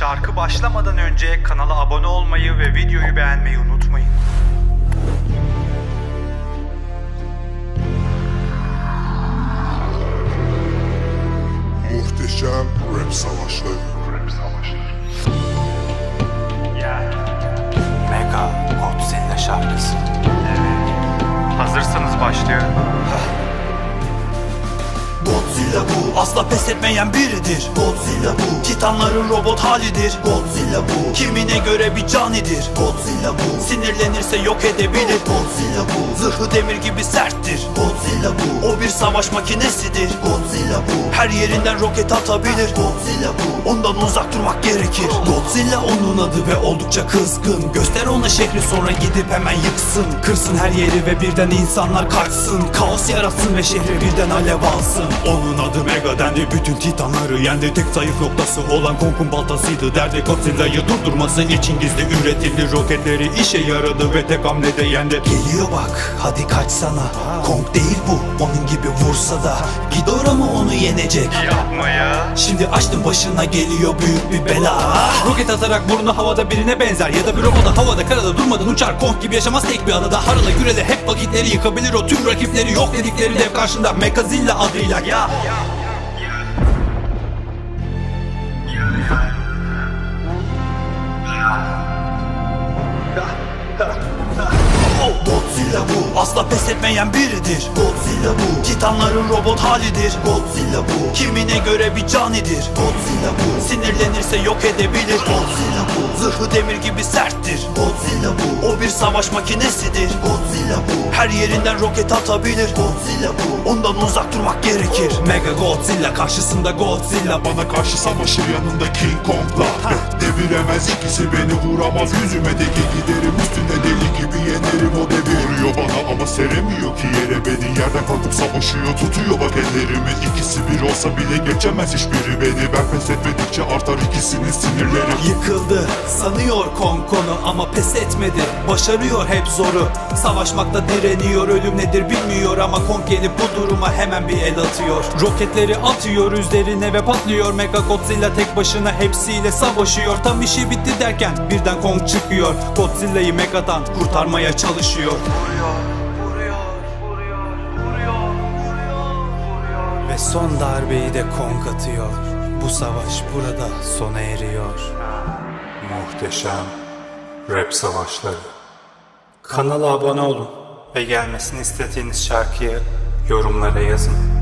Şarkı başlamadan önce kanala abone olmayı ve videoyu beğenmeyi unutmayın. Muhteşem rap savaşları. Rap savaşları. Mega Godzilla şarkısı. Hazırsanız başlıyorum. Godzilla bu Asla pes etmeyen biridir. Godzilla bu Titanların robot halidir. Godzilla bu Kimine göre bir canidir. Godzilla bu Sinirlenirse yok edebilir. Godzilla bu Zırhı demir gibi serttir. Godzilla bu O bir savaş makinesidir. Godzilla bu Her yerinden roket atabilir. Godzilla bu Ondan uzak durmak gerekir. Godzilla onun adı ve oldukça kızgın. Göster ona şehri sonra gidip hemen yıksın. Kırsın her yeri ve birden insanlar kaçsın. Kaos yaratsın ve şehri birden alev alsın Onun adı Mega dendi. Bütün titanları yendi. Tek zayıf noktası olan Kong'un baltasıydı. Derdi Godzilla'yı durdurması için gizli üretildi. Roketleri işe yaradı ve tek hamlede yendi. Geliyor bak hadi kaçsana. Kong değil bu onun gibi vursa da. Ghidorah mı onu yenecek. Yapma ya. Şimdi açtım başına geliyor büyük bir bela. Roket atarak burnu havada birine benzer. Ya da bir robota havada karada durmadan uçar. Kong gibi yaşamaz tek bir adada. Harala gürele hep vakitleri yıkabilir. O tüm rakipleri yok dedikleri dev karşında. Mekazilla adıyla. Ya Godzilla pes etmeyen biridir. Godzilla bu. Titanların robot halidir. Godzilla bu. Kimine göre bir canidir Godzilla bu. Sinirlenirse yok edebilir. Godzilla bu. Zırhı demir gibi serttir. Godzilla bu. O bir savaş makinesidir. Godzilla bu. Her yerinden roket atabilir. Godzilla bu. Ondan uzak durmak gerekir. Mega Godzilla karşısında Godzilla. Bana karşı savaşır yanında King Kong'la Deviremez ikisi beni vuramaz. Yüzüme teke giderim Üstüne deli gibi yenerim. O devir Vuruyor bana ama seremiyor ki yere beni Yerden kalkıp savaşıyor tutuyor bak ellerimi. İkisi bir olsa bile geçemez hiçbiri beni. Ben pes etmedikçe artar ikisinin sinirleri. Yıkıldı sanıyor Kong konu ama pes etmedi. Başarıyor hep zoru. Savaşmakta direniyor ölüm nedir bilmiyor Ama Kong gelip bu duruma hemen bir el atıyor. Roketleri atıyor üzerine ve patlıyor. Mega Godzilla tek başına hepsiyle savaşıyor. Tam işi bitti derken birden Kong çıkıyor. Godzilla'yı Mega'dan kurtarmaya çalışıyor Ve son darbeyi de Kong atıyor Bu savaş burada sona eriyor Muhteşem rap savaşları. Kanala abone olun ve gelmesini istediğiniz şarkıyı yorumlara yazın.